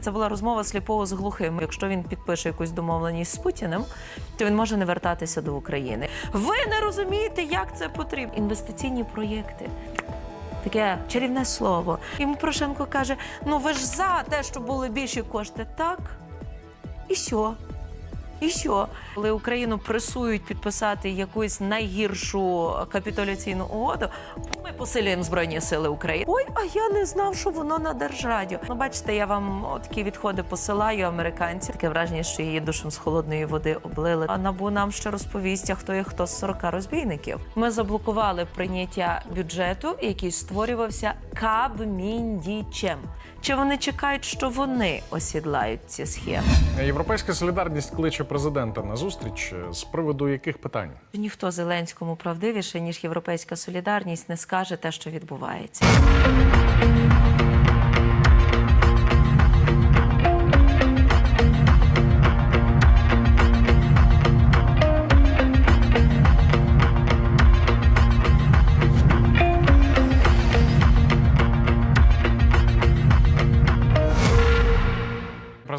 Це була розмова сліпого з глухим. Якщо він підпише якусь домовленість з Путіним, то він може не вертатися до України. Ви не розумієте, як це потрібно. Інвестиційні проєкти. Таке чарівне слово. Йому Порошенко каже: ну ви ж за те, щоб були більші кошти, так? І що? І що? Коли Україну пресують підписати якусь найгіршу капітуляційну угоду, ми посилюємо Збройні Сили України. Ой, а я не знав, що воно на держрадіо. Ну, бачите, я вам такі відходи посилаю американці. Таке враження, що її душем з холодної води облили. А набу нам ще розповість, а хто є хто з 40 розбійників. Ми заблокували прийняття бюджету, який створювався Кабміндічем. Чи вони чекають, що вони осідлають ці схеми? Європейська солідарність кличе президента на зустріч з приводу яких питань? Ніхто Зеленському правдивіше, ніж Європейська солідарність, не скаже те, що відбувається.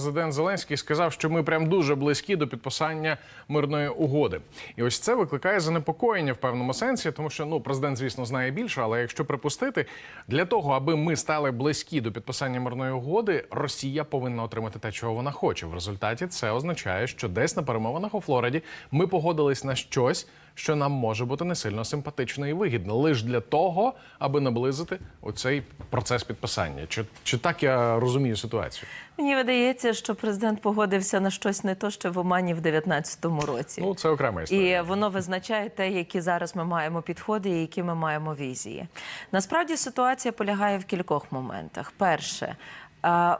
Президент Зеленський сказав, що ми прям дуже близькі до підписання мирної угоди. І ось це викликає занепокоєння в певному сенсі, тому що ну президент, звісно, знає більше, але якщо припустити, для того, аби ми стали близькі до підписання мирної угоди, Росія повинна отримати те, чого вона хоче. В результаті це означає, що десь на перемовинах у Флориді ми погодились на щось, що нам може бути не сильно симпатично і вигідно, лише для того, аби наблизити оцей процес підписання. Чи, чи так я розумію ситуацію? Мені видається, що президент погодився на щось не то, що в Омані в 19-му році. Ну це окрема історія. І воно визначає те, які зараз ми маємо підходи і які ми маємо візії. Насправді ситуація полягає в кількох моментах. Перше.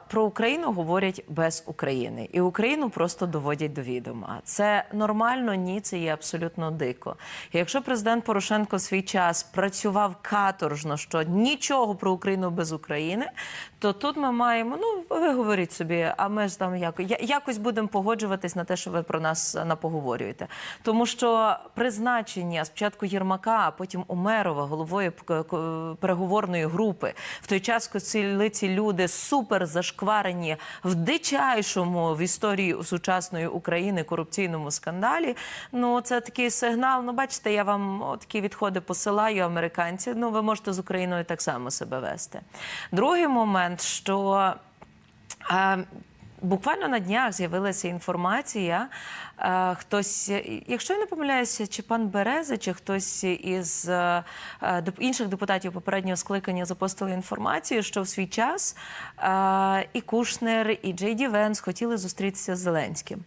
Про Україну говорять без України, і Україну просто доводять до відома. Це нормально? Ні, це є абсолютно дико. І якщо президент Порошенко свій час працював каторжно, що нічого про Україну без України, то тут ми маємо. Ну ви говоріть собі, а ми ж там як, я- якось будемо погоджуватись на те, що ви про нас е, напоговорюєте. Тому що призначення спочатку Єрмака, а потім Умерова головою п- переговорної групи в той час, коли ці люди супер зашкварені в дичайшому в історії сучасної України корупційному скандалі. Ну це такий сигнал. Ну, бачите, я вам такі відходи посилаю американці. Ну, ви можете з Україною так само себе вести. Другий момент, що е, Буквально на днях з'явилася інформація. е, Хтось, е, якщо я не помиляюся, чи пан Береза, чи хтось із е, інших депутатів попереднього скликання запостили інформацію, що в свій час і Кушнер, і Джей Ді Венс хотіли зустрітися з Зеленським.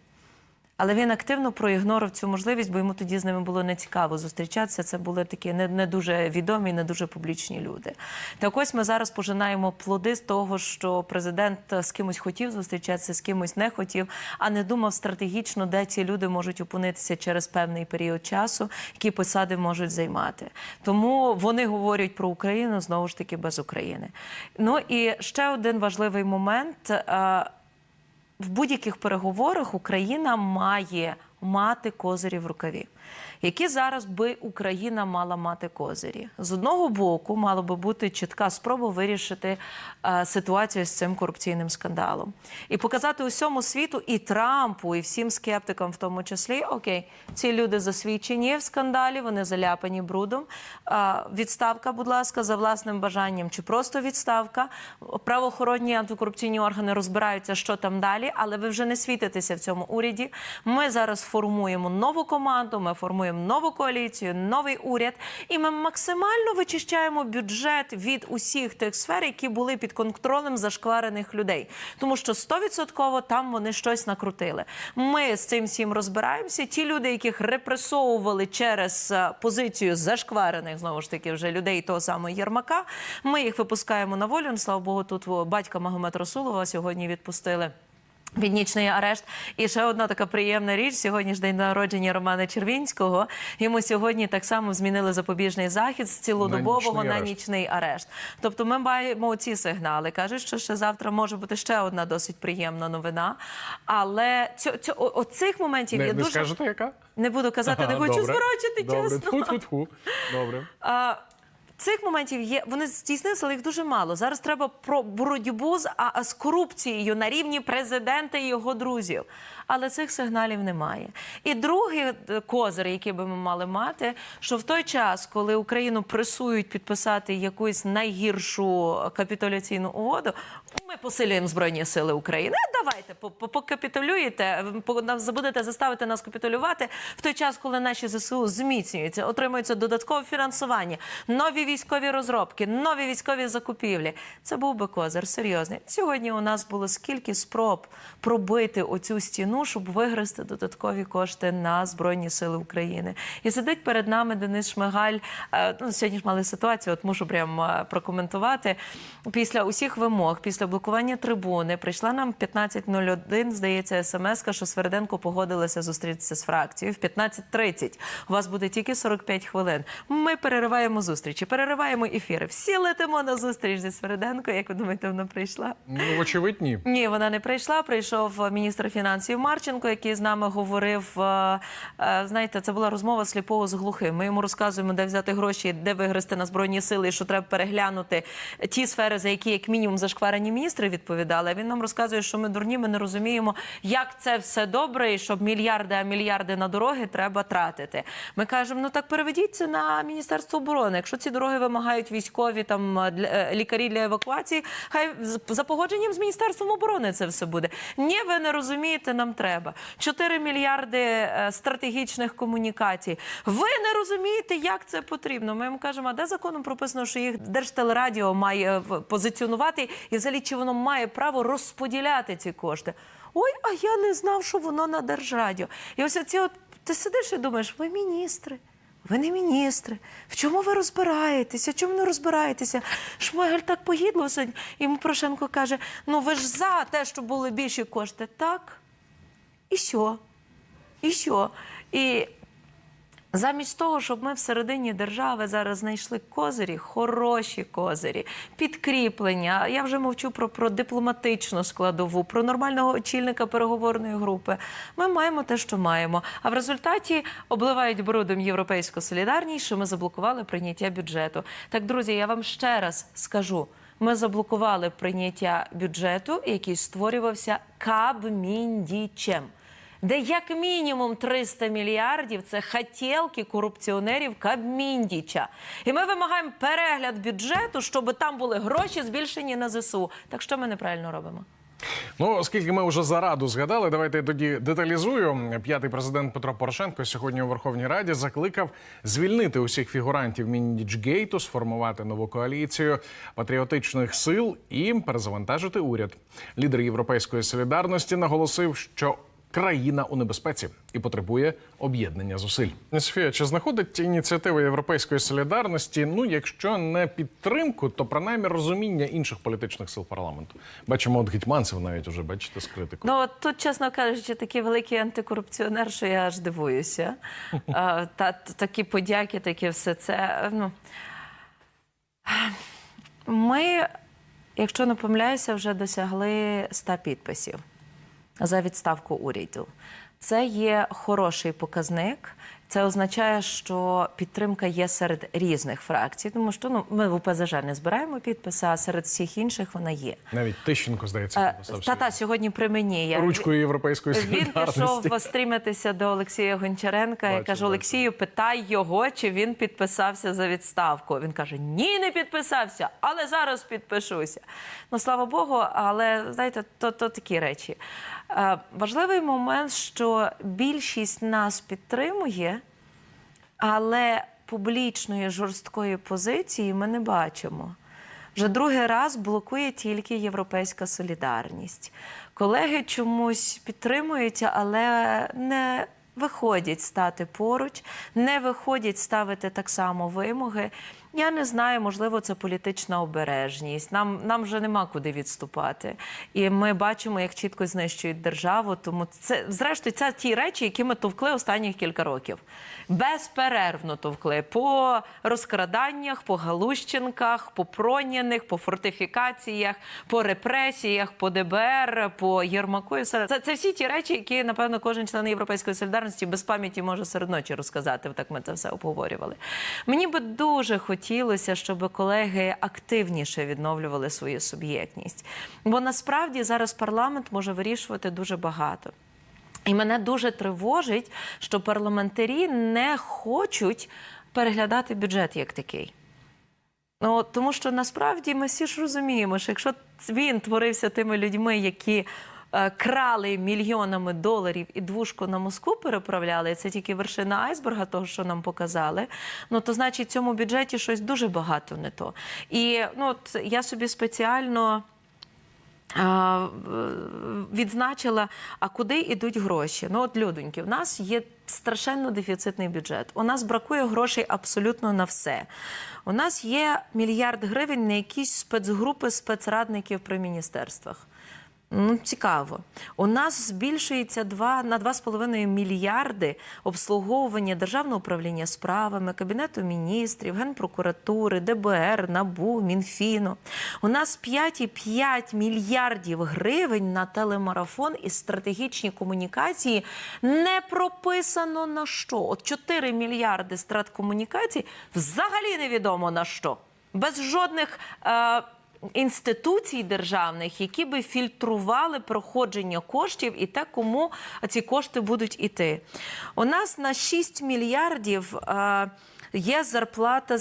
Але він активно проігнорив цю можливість, бо йому тоді з ними було нецікаво зустрічатися. Це були такі не, не дуже відомі, не дуже публічні люди. Так ось ми зараз пожинаємо плоди з того, що президент з кимось хотів зустрічатися, з кимось не хотів, а не думав стратегічно, де ці люди можуть опинитися через певний період часу, які посади можуть займати. Тому вони говорять про Україну знову ж таки без України. Ну і ще один важливий момент. В будь-яких переговорах Україна має мати козирі в рукаві. Які зараз би Україна мала мати козирі? З одного боку, мала би бути чітка спроба вирішити е, ситуацію з цим корупційним скандалом і показати усьому світу і Трампу, і всім скептикам, в тому числі, окей, ці люди засвідчені в скандалі, вони заляпані брудом. Відставка, будь ласка, за власним бажанням, чи просто відставка. Правоохоронні антикорупційні органи розбираються, що там далі, але ви вже не світитеся в цьому уряді. Ми зараз формуємо нову команду, ми формуємо нову коаліцію, новий уряд, і ми максимально вичищаємо бюджет від усіх тих сфер, які були під контролем зашкварених людей. Тому що 100% там вони щось накрутили. Ми з цим всім розбираємося. Ті люди, яких репресовували через е, позицію зашкварених знову ж таки вже людей того самого Єрмака, ми їх випускаємо на волю. Ну, Слава Богу, тут батька Магомед Расулова сьогодні відпустили. Під нічний арешт. І ще одна така приємна річ. Сьогодні ж день народження Романа Червінського. Йому сьогодні так само змінили запобіжний захід з цілодобового на нічний арешт. Тобто ми маємо ці сигнали. Кажуть, що ще завтра може бути ще одна досить приємна новина. Але цьо, цьо, оцих моментів Не, я не дуже скажете, яка? не буду казати, не хочу добре. зворочити, Добре. чесно. Тьфу-тьфу-тьфу. Добре. А, Цих моментів є, вони здійснилися, але їх дуже мало. Зараз треба про боротьбу з, а, з корупцією на рівні президента і його друзів. Але цих сигналів немає. І другий е, козир, який би ми мали мати, що в той час, коли Україну пресують підписати якусь найгіршу капітуляційну угоду, ми посилюємо збройні сили України. Давайте по- по- покапітулюєте, забудете заставити нас капітулювати в той час, коли наші ЗСУ зміцнюються, отримується додаткове фінансування, нові військові розробки, нові військові закупівлі. Це був би козир серйозний. Сьогодні у нас було скільки спроб пробити оцю стіну, щоб вигрести додаткові кошти на збройні сили України. І сидить перед нами Денис Шмигаль. Е, Ну, сьогодні ж мали ситуацію, от мушу прям е, прокоментувати. Після усіх вимог, після блокування трибуни, прийшла нам в 15.01, здається, смс, що Сверденко погодилася зустрітися з фракцією. В 15.30 у вас буде тільки 45 хвилин. Ми перериваємо зустрічі, перериваємо ефіри. Всі летимо на зустріч зі Сверденко. Як ви думаєте, вона прийшла? Ну, вочевидь, ні. Ні, вона не прийшла. Прийшов міністр фінансів Марченко, який з нами говорив. е, е, Знаєте, це була розмова сліпого з глухим. Ми йому розказуємо, де взяти гроші, де вигрести на збройні сили, що треба переглянути ті сфери, за які як мінімум зашкварені міністри відповідали. Він нам розказує, що ми дурні, ми не розуміємо, як це все добре, і щоб мільярди, а мільярди на дороги треба тратити. Ми кажемо, ну так переведіть це на міністерство оборони. Якщо ці дороги вимагають військові там для е, лікарі для евакуації, хай за погодженням з міністерством оборони це все буде. Ні, ви не розумієте, нам треба 4 мільярди е, стратегічних комунікацій. Ви не розумієте, як це потрібно. Ми йому кажемо, а де законом прописано, що їх Держтелерадіо має в- позиціонувати, і взагалі чи воно має право розподіляти ці кошти. Ой, а я не знав, що воно на Держрадіо. І ось оці от ти сидиш і думаєш, ви міністри. Ви не міністри. В чому ви розбираєтеся? Чому не розбираєтеся? Шмигель так погідло сьогодні. Йому Порошенко каже: ну ви ж за те, щоб були більші кошти. Так. І що? І що? І Замість того, щоб ми всередині держави зараз знайшли козирі, хороші козирі, підкріплення. Я вже мовчу про, про дипломатичну складову, про нормального очільника переговорної групи. Ми маємо те, що маємо. А в результаті обливають брудом європейську солідарність, що ми заблокували прийняття бюджету. Так, друзі, я вам ще раз скажу. Ми заблокували прийняття бюджету, який створювався Кабміндічем де як мінімум 300 мільярдів це хотілки корупціонерів Кабміндіча. І ми вимагаємо перегляд бюджету, щоб там були гроші збільшені на ЗСУ. Так що ми неправильно робимо? Ну, оскільки ми вже зараду згадали, давайте я тоді деталізую. П'ятий президент Петро Порошенко сьогодні у Верховній Раді закликав звільнити усіх фігурантів Міндічгейту, сформувати нову коаліцію патріотичних сил і перезавантажити уряд. Лідер Європейської солідарності наголосив, що країна у небезпеці і потребує об'єднання зусиль. Софія, чи знаходить ініціатива Європейської солідарності? Ну, якщо не підтримку, то принаймні розуміння інших політичних сил парламенту. Бачимо, от гетьманцев навіть уже бачите з критикою. Ну от тут, чесно кажучи, такий великий антикорупціонер, що я аж дивуюся. А, Та такі подяки, таке все це. Ну ми, якщо не помиляюся, вже досягли 100 підписів за відставку уряду. Це є хороший показник. Це означає, що підтримка є серед різних фракцій, тому що ну ми в ОПЗЖ не збираємо підписи, а серед всіх інших вона є. Навіть Тищенко, здається, Е, підписав Та-та, сьогодні при мені. Я- ручкою Європейської він пішов стрімитися до Олексія Гончаренка. Я Бачу, кажу. Олексію, питай його, чи він підписався за відставку. Він каже: Ні, не підписався, але зараз підпишуся. Ну слава Богу, але знаєте, то, то такі речі. Е, важливий момент, що більшість нас підтримує, але публічної жорсткої позиції ми не бачимо. Вже другий раз блокує тільки Європейська солідарність. Колеги чомусь підтримуються, але не виходять стати поруч, не виходять ставити так само вимоги. Я не знаю, можливо, це політична обережність. Нам, нам вже нема куди відступати. І ми бачимо, як чітко знищують державу. Тому це, зрештою, це ті речі, які ми товкли останніх кілька років. Безперервно товкли по розкраданнях, по галущенках, по проняних, по фортифікаціях, по репресіях, по ДБР, по Єрмаку. Це, це всі ті речі, які, напевно, кожен член Європейської солідарності без пам'яті може серед ночі розказати. Так ми це все обговорювали. Мені би дуже хотілося. Хотілося, щоб колеги активніше відновлювали свою суб'єктність. Бо насправді зараз парламент може вирішувати дуже багато. І мене дуже тривожить, що парламентарі не хочуть переглядати бюджет як такий. Ну, тому що насправді ми всі ж розуміємо, що якщо він творився тими людьми, які крали мільйонами доларів і двушку на Москву переправляли, це тільки вершина айсберга, того, що нам показали, ну то значить в цьому бюджеті щось дуже багато не то. І ну, от я собі спеціально. Відзначила, а куди йдуть гроші. Ну, от, людоньки, в нас є страшенно дефіцитний бюджет. У нас бракує грошей абсолютно на все. У нас є мільярд гривень на якісь спецгрупи спецрадників при міністерствах. Ну, цікаво. У нас збільшується два на 2,5 мільярди обслуговування Державного управління справами, Кабінету міністрів, Генпрокуратури, ДБР, НАБУ, Мінфіну. У нас 5,5 мільярдів гривень на телемарафон і стратегічні комунікації не прописано на що. От 4 мільярди страткомунікацій взагалі невідомо на що. Без жодних. Е- інституцій державних, які би фільтрували проходження коштів і те, кому ці кошти будуть іти. У нас на 6 мільярдів. е, Є зарплата,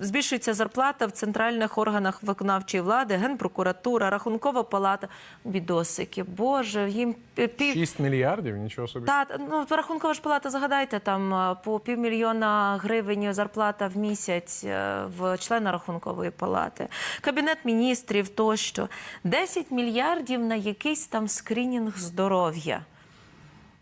збільшується зарплата в центральних органах виконавчої влади, генпрокуратура, рахункова палата. Бідосики, боже, їм пів 6 мільярдів, нічого собі. та ну рахункова ж палата, загадайте там е, по півмільйона гривень зарплата в місяць е, в члена рахункової палати, кабінет міністрів тощо 10 мільярдів на якийсь там скринінг здоров'я.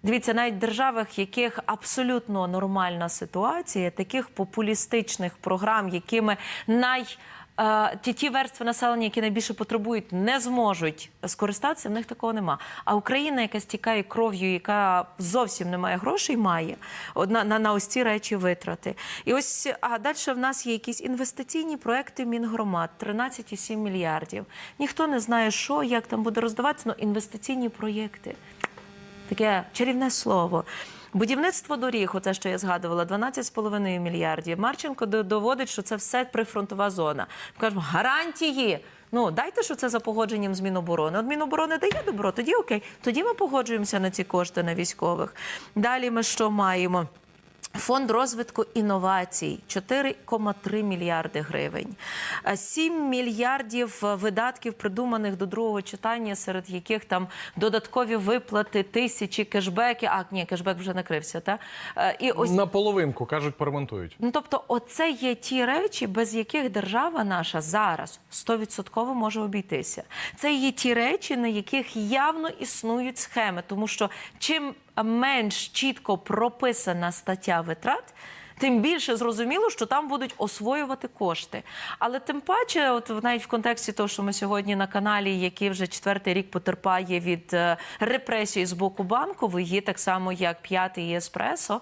Дивіться, навіть в державах, в яких абсолютно нормальна ситуація, таких популістичних програм, якими най е, ті, ті верстви населення, які найбільше потребують, не зможуть скористатися, в них такого нема. А Україна, яка стікає кров'ю, яка зовсім не має грошей, має на, на, на ось ці речі витрати. І ось а далі в нас є якісь інвестиційні проекти Мінгромад 13,7 мільярдів. Ніхто не знає, що як там буде роздаватися, але інвестиційні проєкти таке чарівне слово. Будівництво доріг, оце що я згадувала, 12,5 мільярдів. Марченко доводить, що це все прифронтова зона. Кажемо, гарантії. Ну дайте, що це за погодженням з Міноборони. От Міноборони дає добро, тоді окей. Тоді ми погоджуємося на ці кошти на військових. Далі ми що маємо? Фонд розвитку інновацій 4,3 мільярди гривень, Е, 7 мільярдів е, видатків, придуманих до другого читання, серед яких там додаткові виплати, тисячі кешбеки. А ні, кешбек вже накрився. Та Е, і ось На половинку, кажуть, поремонтують. Ну, тобто, оце є ті речі, без яких держава наша зараз 100% може обійтися. Це є ті речі, на яких явно існують схеми, тому що чим менш чітко прописана стаття витрат. Тим більше зрозуміло, що там будуть освоювати кошти. Але тим паче, от навіть в контексті того, що ми сьогодні на каналі, який вже четвертий рік потерпає від е, репресій з боку банкової, так само як п'ятий еспресо,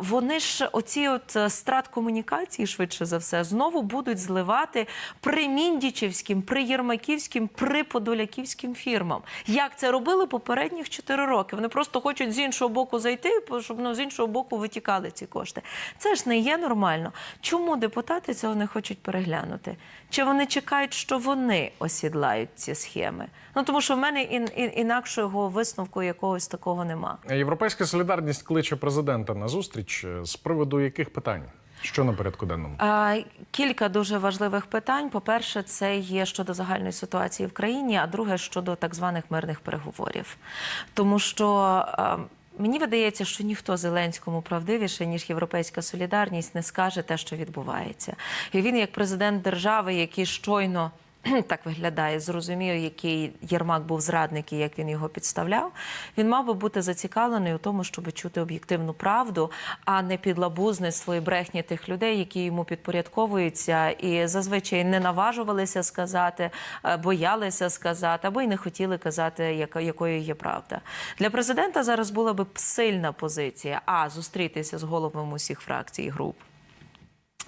вони ж оці от е, страт комунікації, швидше за все, знову будуть зливати при міндічівським, при єрмаківським, при подоляківським фірмам. Як це робили попередніх 4 роки? Вони просто хочуть з іншого боку зайти, щоб ну, з іншого боку витікали ці кошти. Це ж не є нормально. Чому депутати цього не хочуть переглянути? Чи вони чекають, що вони осідлають ці схеми? Ну тому що в мене ін, ін, інакшого висновку якогось такого нема. Європейська солідарність кличе президента на зустріч е, з приводу яких питань? Що на порядку денному? А, Кілька дуже важливих питань. По-перше, це є щодо загальної ситуації в країні, а друге щодо так званих мирних переговорів. Тому що а, мені видається, що ніхто Зеленському правдивіше, ніж Європейська солідарність, не скаже те, що відбувається. І він, як президент держави, який щойно. Так виглядає, зрозумів, який Єрмак був зрадник і як він його підставляв. Він мав би бути зацікавлений у тому, щоб чути об'єктивну правду, а не підлабузництво і брехні тих людей, які йому підпорядковуються, і зазвичай не наважувалися сказати, е, боялися сказати, або й не хотіли казати, якою є правда. Для президента зараз була би сильна позиція: а зустрітися з головами усіх фракцій груп.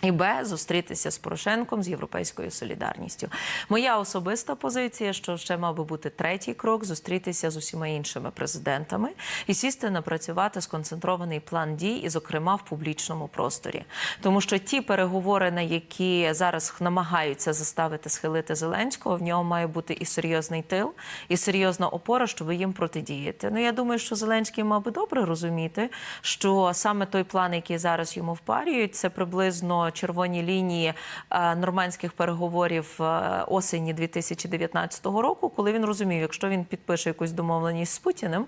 І Б зустрітися з Порошенком з європейською солідарністю. Моя особиста позиція, що ще мав би бути третій крок зустрітися з усіма іншими президентами і сісти напрацювати сконцентрований план дій, і, зокрема, в публічному просторі. Тому що ті переговори, на які зараз намагаються заставити схилити Зеленського, в нього має бути і серйозний тил, і серйозна опора, щоб їм протидіяти. Ну я думаю, що Зеленський мав би добре розуміти, що саме той план, який зараз йому впарюють, це приблизно червоні лінії е, нормандських переговорів е, осені 2019 року, коли він розумів, якщо він підпише якусь домовленість з Путіним.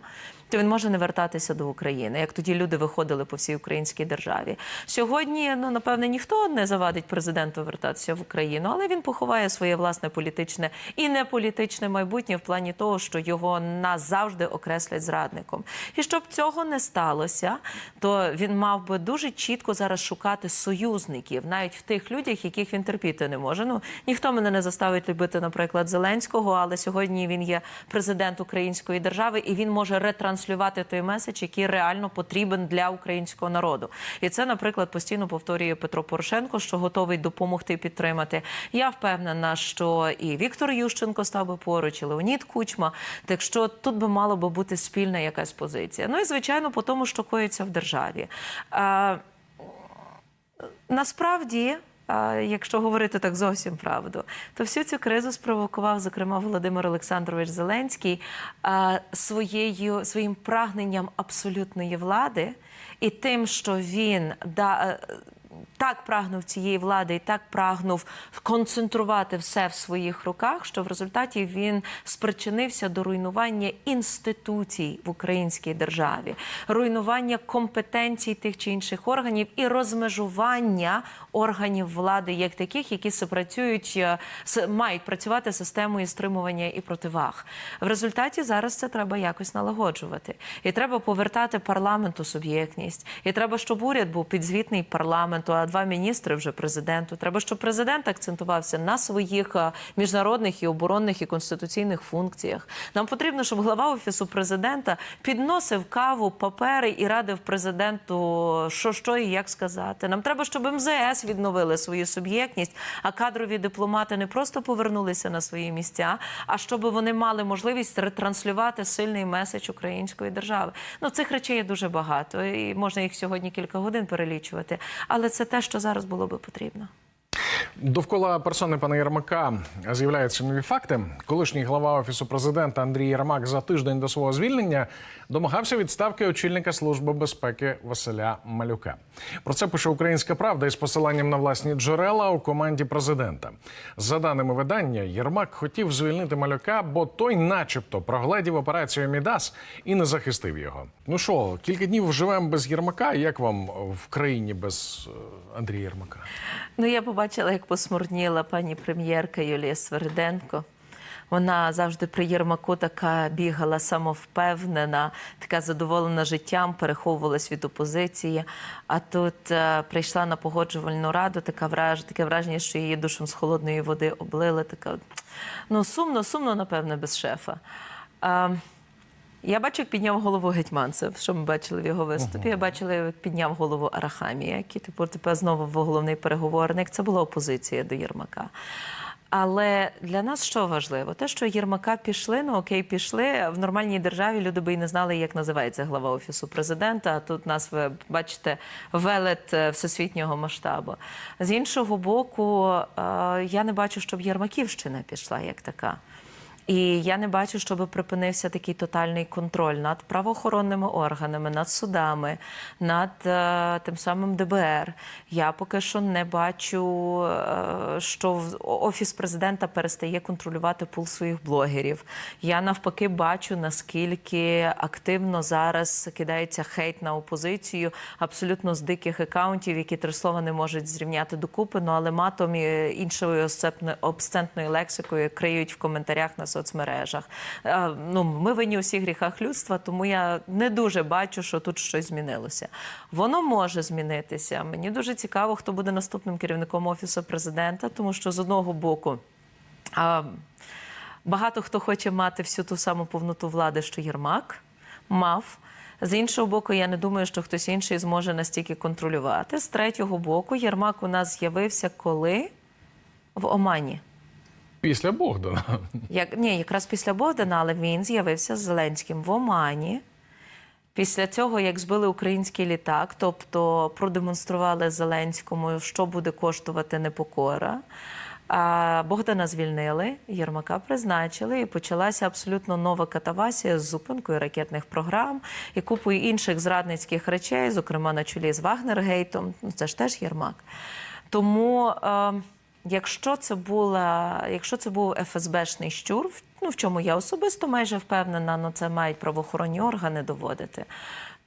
То він може не вертатися до України, як тоді люди виходили по всій українській державі. Сьогодні, ну напевне, ніхто не завадить президенту вертатися в Україну, але він поховає своє власне політичне і неполітичне майбутнє в плані того, що його назавжди окреслять зрадником. І щоб цього не сталося, то він мав би дуже чітко зараз шукати союзників, навіть в тих людях, яких він терпіти не може. Ну ніхто мене не заставить любити, наприклад, Зеленського, але сьогодні він є президент української держави, і він може ретранслювати той меседж, який реально потрібен для українського народу. І це, наприклад, постійно повторює Петро Порошенко, що готовий допомогти підтримати. Я впевнена, що і Віктор Ющенко став би поруч, і Леонід Кучма. Так що тут би мало би бути спільна якась позиція. Ну і звичайно, по тому, що коїться в державі. Насправді. Якщо говорити так зовсім правду, то всю цю кризу спровокував, зокрема, Володимир Олександрович Зеленський своєю своїм прагненням абсолютної влади і тим, що він да. Так прагнув цієї влади і так прагнув концентрувати все в своїх руках, що в результаті він спричинився до руйнування інституцій в українській державі, руйнування компетенцій тих чи інших органів і розмежування органів влади як таких, які спрацюють, е, мають працювати системою стримування і противаг. В результаті зараз це треба якось налагоджувати. І треба повертати парламенту суб'єктність. І треба, щоб уряд був підзвітний парламенту, а два міністри вже президенту. Треба, щоб президент акцентувався на своїх е, міжнародних і оборонних і конституційних функціях. Нам потрібно, щоб глава офісу президента підносив каву, папери і радив президенту, що що і як сказати. Нам треба, щоб МЗС відновили свою суб'єктність, а кадрові дипломати не просто повернулися на свої місця, а щоб вони мали можливість ретранслювати сильний меседж української держави. Ну цих речей є дуже багато, і можна їх сьогодні кілька годин перелічувати. Але це те, що зараз було би потрібно. Довкола персони пана Єрмака з'являються нові факти. Колишній глава офісу президента Андрій Єрмак за тиждень до свого звільнення домагався відставки очільника служби безпеки Василя Малюка. Про це пише Українська Правда із посиланням на власні джерела у команді президента. За даними видання, Єрмак хотів звільнити Малюка, бо той, начебто, прогледів операцію Мідас і не захистив його. Ну що, кілька днів живемо без Єрмака. Як вам в країні без е, Андрія Єрмака? Ну, я побачила, як посмурніла пані прем'єрка Юлія Свериденко. Вона завжди при Єрмаку така бігала самовпевнена, така задоволена життям, переховувалась від опозиції. А тут е, прийшла на погоджувальну раду, така враж, таке враження, що її душем з холодної води облили. Така ну сумно, сумно, напевне, без шефа. А, я бачу, як підняв голову Гетьманцев, що ми бачили в його виступі. Я бачила, як підняв голову Арахамія, який тепер, тепер знову головний переговорник. Це була опозиція до Єрмака. Але для нас що важливо? Те, що Єрмака пішли, ну окей, пішли. В нормальній державі люди би і не знали, як називається глава офісу президента. А тут нас ви бачите велет е, всесвітнього масштабу. З іншого боку, е, я не бачу, щоб Єрмаківщина пішла як така. І я не бачу, щоб припинився такий тотальний контроль над правоохоронними органами, над судами, над е, тим самим ДБР. Я поки що не бачу, е, що офіс президента перестає контролювати пул своїх блогерів. Я навпаки бачу, наскільки активно зараз кидається хейт на опозицію, абсолютно з диких акаунтів, які три слова не можуть зрівняти докупи, ну але матом і іншою обсцентною лексикою криють в коментарях на соцмережах. Е, Ну, ми винні у всіх гріхах людства, тому я не дуже бачу, що тут щось змінилося. Воно може змінитися. Мені дуже цікаво, хто буде наступним керівником офісу президента, тому що з одного боку. Багато хто хоче мати всю ту саму повноту влади, що Єрмак мав. З іншого боку, я не думаю, що хтось інший зможе настільки контролювати. З третього боку, Єрмак у нас з'явився коли в Омані. Після Богдана. Як ні, якраз після Богдана, але він з'явився з Зеленським в Омані. Після цього, як збили український літак, тобто продемонстрували Зеленському, що буде коштувати непокора. А Богдана звільнили, Єрмака призначили, і почалася абсолютно нова катавасія з зупинкою ракетних програм і купою інших зрадницьких речей, зокрема на чолі з Вагнергейтом. Ну це ж теж Єрмак. Тому. Е, Якщо це була, якщо це був ФСБшний щур, ну в чому я особисто майже впевнена, ну це мають правоохоронні органи доводити.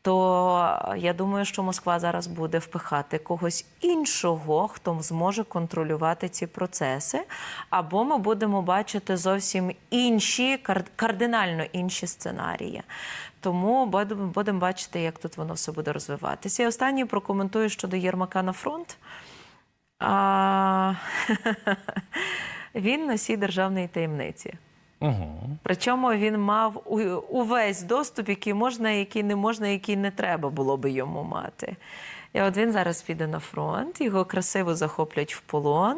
То я думаю, що Москва зараз буде впихати когось іншого, хто зможе контролювати ці процеси, або ми будемо бачити зовсім інші, кар- кардинально інші сценарії. Тому будемо бачити, як тут воно все буде розвиватися. І останнє прокоментую щодо Єрмака на фронт. А... він носій державної таємниці. Угу. Причому він мав увесь доступ, який можна, який не можна, який не треба було би йому мати. І от він зараз піде на фронт, його красиво захоплять в полон.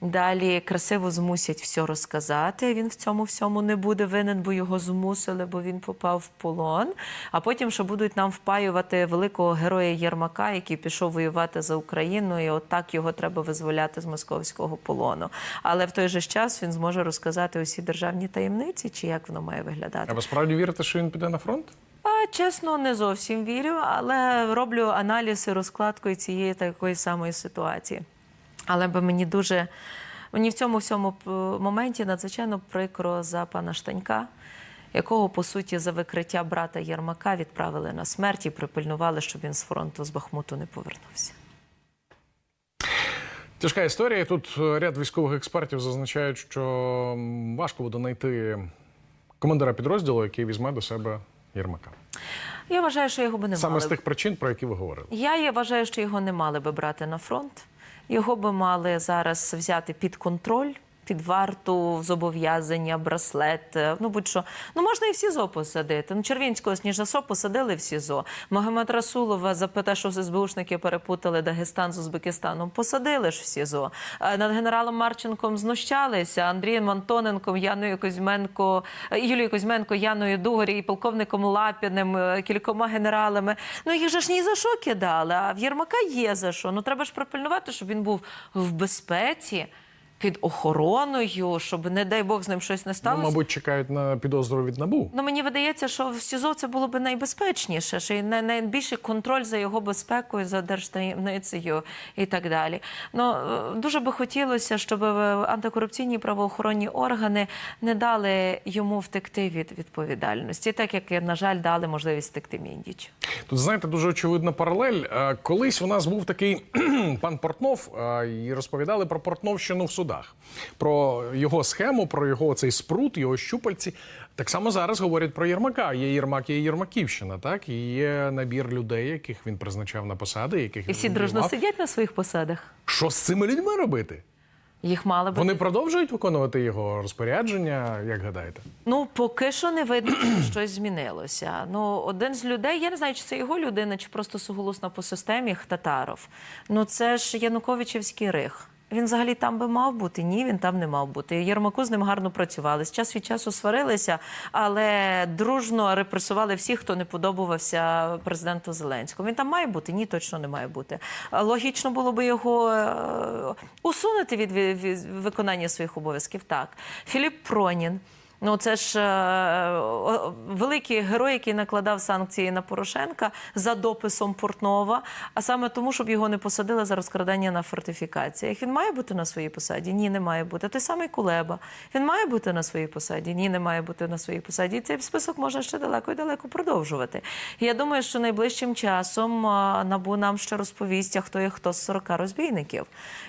Далі красиво змусять все розказати. Він в цьому всьому не буде винен, бо його змусили, бо він попав в полон. А потім ще будуть нам впаювати великого героя Єрмака, який пішов воювати за Україну, і от так його треба визволяти з московського полону. Але в той же час він зможе розказати усі державні таємниці, чи як воно має виглядати. А ви справді вірите, що він піде на фронт? А, чесно, не зовсім вірю, але роблю аналіз і розкладку цієї такої самої ситуації. Але би мені дуже мені в цьому всьому моменті надзвичайно прикро за пана Штанька, якого по суті за викриття брата Єрмака відправили на смерть і припильнували, щоб він з фронту з Бахмуту не повернувся. Тяжка історія. Тут е, ряд військових експертів зазначають, що важко буде знайти командира підрозділу, який візьме до себе Єрмака. Я вважаю, що його би не Саме мали. з тих причин, про які ви говорили. Я вважаю, що його не мали би брати на фронт. Його би мали зараз взяти під контроль, під варту, зобов'язання, браслет. е, Ну будь-що. Ну можна і в СІЗО посадити. Ну, Червінського Сніжасо посадили в СІЗО. Магомед Расулова за те, що СБУшники перепутали Дагестан з Узбекистаном, посадили ж в СІЗО. Е, Над генералом Марченком знущалися, Андрієм Антоненком, Яною Кузьменко, е, Юлією Кузьменко, Яною Дугорі і полковником Лапіним, кількома генералами. Ну їх же ж ні за що кидали. А в Єрмака є за що. Ну треба ж пропильнувати, щоб він був в безпеці. Під охороною, щоб не дай Бог з ним щось не Ну, мабуть, чекають на підозру від набу. Ну мені видається, що в СІЗО це було б найбезпечніше, що найбільший контроль за його безпекою, за держтаємницею і так далі. Ну е, дуже би хотілося, щоб антикорупційні правоохоронні органи не дали йому втекти від відповідальності, так як на жаль дали можливість втекти Міндіч. Тут знаєте, дуже очевидна паралель. Е, Колись у нас був такий пан Портнов, е, і розповідали про Портновщину в судах, про його схему, про його цей спрут, його щупальці. Так само зараз говорять про Єрмака. Є Єрмак, є Єрмаківщина, так і є набір людей, яких він призначав на посади, яких І всі дружно сидять на своїх посадах. Що з цими людьми робити? Їх мали би Вони продовжують виконувати його розпорядження, як гадаєте? Ну, поки що не видно, що щось змінилося. Ну, один з людей, я не знаю, чи це його людина, чи просто суголосна по системі Татаров. Ну, це ж Януковичівський рих. Він взагалі там би мав бути. Ні, він там не мав бути. Єрмаку з ним гарно працювали. З час від часу сварилися, але дружно репресували всіх, хто не подобався президенту Зеленському. Він там має бути? Ні, точно не має бути. Логічно було би його е, усунути від, виконання своїх обов'язків. Так, Філіп Пронін. Ну, це ж е, великий герой, який накладав санкції на Порошенка за дописом Портнова, а саме тому, щоб його не посадили за розкрадання на фортифікаціях. Він має бути на своїй посаді? Ні, не має бути. Той самий Кулеба. Він має бути на своїй посаді? Ні, не має бути на своїй посаді. Цей список можна ще далеко і далеко продовжувати. Я думаю, що найближчим часом набу нам ще розповість, а хто є хто з 40 розбійників.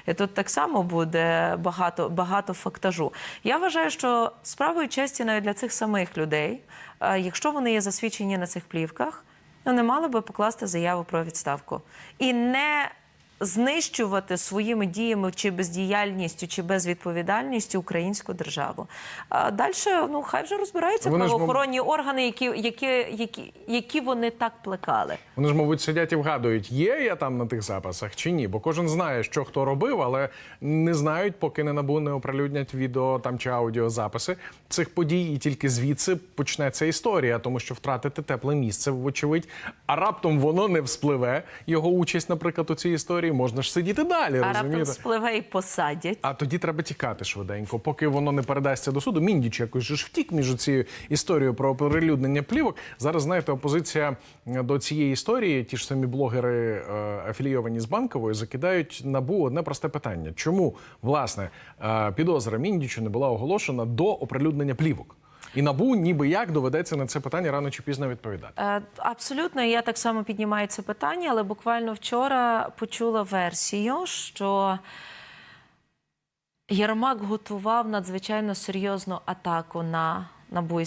І тут так само буде багато, багато фактажу. Я вважаю, що справою навіть для цих самих людей, якщо вони є засвідчені на цих плівках, вони мали би покласти заяву про відставку. І не знищувати своїми діями чи бездіяльністю, чи безвідповідальністю українську державу. А далі, ну хай вже розбираються Вони ж, правоохоронні органи, які, які, які, які вони так плекали. Вони ж, мабуть, сидять і вгадують, є я там на тих записах чи ні. Бо кожен знає, що хто робив, але не знають, поки не набу не оприлюднять відео там чи аудіозаписи цих подій, і тільки звідси почнеться історія, тому що втратити тепле місце, вочевидь, а раптом воно не вспливе. Його участь, наприклад, у цій історії можна ж сидіти далі. А раптом спливе і посадять. А тоді треба тікати швиденько, поки воно не передасться до суду. Міндіч якось ж втік між цією історією про оприлюднення плівок. Зараз знаєте, опозиція до цієї історії, ті ж самі блогери е, афілійовані з банковою, закидають набу одне просте питання: чому власне е, підозра Міндічу не була оголошена до оприлюднення плівок? І набу, ніби як доведеться на це питання рано чи пізно відповідати. Е, Абсолютно, я так само піднімаю це питання, але буквально вчора почула версію, що Єрмак готував надзвичайно серйозну атаку на НАБУ і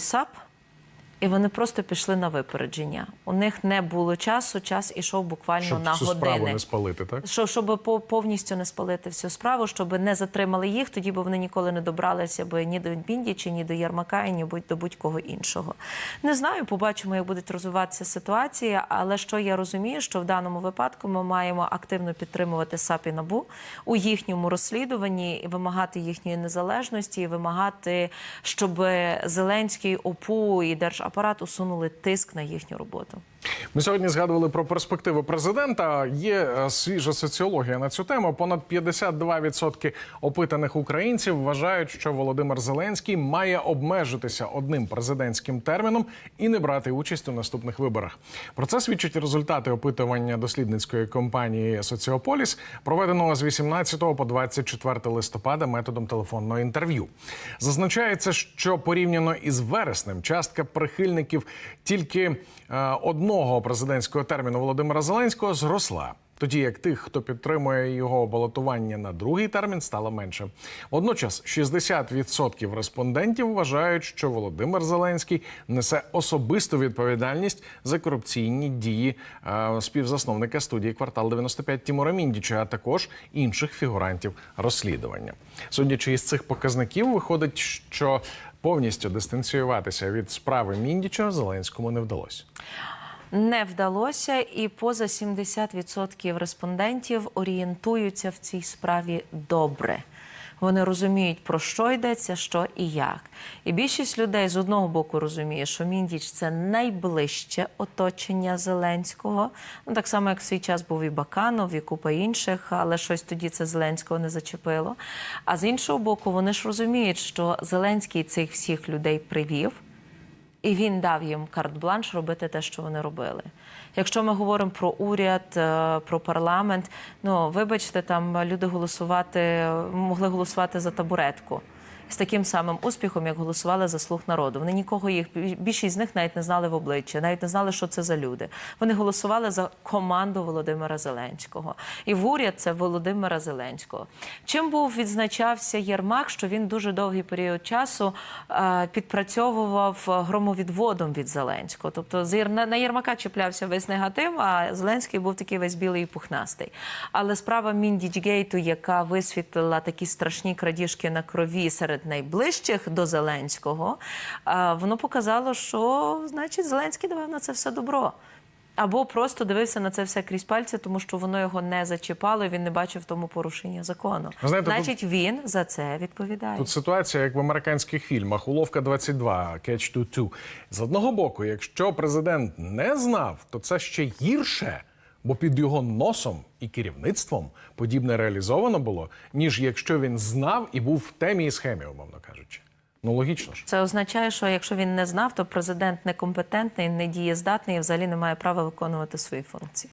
і вони просто пішли на випередження. У них не було часу, час ішов буквально Щоб на цю справу не спалити, так? Що, щоб по- повністю не спалити всю справу, щоб не затримали їх, тоді б вони ніколи не добралися б ні до Біндічі, ні до Єрмака, і ні до будь-кого іншого. Не знаю, побачимо, як буде розвиватися ситуація. Але що я розумію, що в даному випадку ми маємо активно підтримувати САП і НАБУ у їхньому розслідуванні, і вимагати їхньої незалежності, і вимагати, щоб Зеленський ОПУ і держапарат усунули тиск на їхню роботу. Ми сьогодні згадували про перспективи президента. Є е, свіжа соціологія на цю тему. Понад 52% опитаних українців вважають, що Володимир Зеленський має обмежитися одним президентським терміном і не брати участь у наступних виборах. Про це свідчать результати опитування дослідницької компанії Соціополіс, проведеного з 18 по 24 листопада методом телефонного інтерв'ю. Зазначається, що порівняно із вереснем частка прихильників тільки одного президентського терміну Володимира Зеленського зросла. Тоді як тих, хто підтримує його балотування на другий термін, стало менше. Водночас 60% респондентів вважають, що Володимир Зеленський несе особисту відповідальність за корупційні дії е, співзасновника студії квартал 95 Тімура Міндіча, а також інших фігурантів розслідування. Судячи із цих показників, виходить, що повністю дистанціюватися від справи Міндіча Зеленському не вдалося. Не вдалося, і поза 70% респондентів орієнтуються в цій справі добре. Вони розуміють, про що йдеться, що і як. І більшість людей з одного боку розуміє, що Міндіч це найближче оточення Зеленського. Ну так само, як в свій час був і Баканов, і купа інших, але щось тоді це Зеленського не зачепило. А з іншого боку, вони ж розуміють, що Зеленський цих всіх людей привів. І він дав їм карт-бланш робити те, що вони робили. Якщо ми говоримо про уряд, е, про парламент, ну вибачте, там люди голосувати могли голосувати за табуретку. З таким самим успіхом, як голосували за слух народу. Вони нікого їх більшість з них навіть не знали в обличчя, навіть не знали, що це за люди. Вони голосували за команду Володимира Зеленського. І в уряд це Володимира Зеленського. Чим був відзначався Єрмак, що він дуже довгий період часу е, підпрацьовував громовідводом від Зеленського. Тобто на Єрмака чіплявся весь негатив, а Зеленський був такий весь білий і пухнастий. Але справа Міндічгейту, яка висвітлила такі страшні крадіжки на крові серед найближчих до Зеленського, воно показало, що значить Зеленський давав на це все добро. Або просто дивився на це все крізь пальці, тому що воно його не зачіпало, і він не бачив тому порушення закону. Знаєте, тут- Значить, він за це відповідає. Тут ситуація, як в американських фільмах, уловка 22, Catch 22. З одного боку, якщо президент не знав, то це ще гірше, бо під його носом і керівництвом подібне реалізовано було, ніж якщо він знав і був в темі і схемі, умовно кажучи. Ну логічно ж. Це означає, що якщо він не знав, то президент некомпетентний, недієздатний і взагалі не має права виконувати свої функції.